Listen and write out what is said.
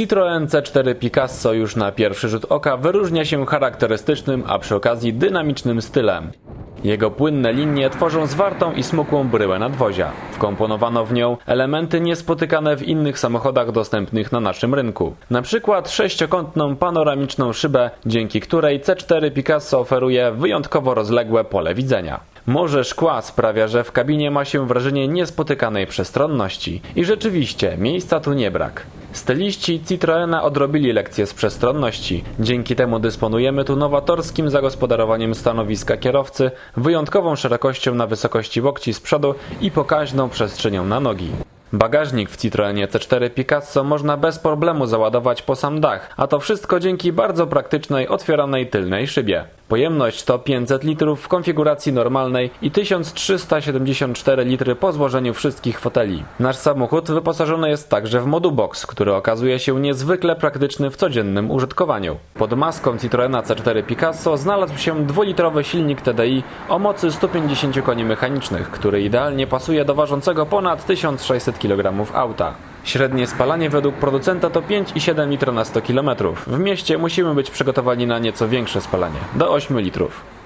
Citroen C4 Picasso już na pierwszy rzut oka wyróżnia się charakterystycznym, a przy okazji dynamicznym stylem. Jego płynne linie tworzą zwartą i smukłą bryłę nadwozia. Wkomponowano w nią elementy niespotykane w innych samochodach dostępnych na naszym rynku. Na przykład sześciokątną panoramiczną szybę, dzięki której C4 Picasso oferuje wyjątkowo rozległe pole widzenia. Morze szkła sprawia, że w kabinie ma się wrażenie niespotykanej przestronności. I rzeczywiście, miejsca tu nie brak. Styliści Citroena odrobili lekcję z przestronności. Dzięki temu dysponujemy tu nowatorskim zagospodarowaniem stanowiska kierowcy, wyjątkową szerokością na wysokości łokci z przodu i pokaźną przestrzenią na nogi. Bagażnik w Citroenie C4 Picasso można bez problemu załadować po sam dach, a to wszystko dzięki bardzo praktycznej, otwieranej tylnej szybie. Pojemność to 500 litrów w konfiguracji normalnej i 1374 litry po złożeniu wszystkich foteli. Nasz samochód wyposażony jest także w modubox, który okazuje się niezwykle praktyczny w codziennym użytkowaniu. Pod maską Citroena C4 Picasso znalazł się dwulitrowy silnik TDI o mocy 150 koni mechanicznych, który idealnie pasuje do ważącego ponad 1600 kg auta. Średnie spalanie według producenta to 5,7 litra na 100 km. W mieście musimy być przygotowani na nieco większe spalanie, do 8 litrów.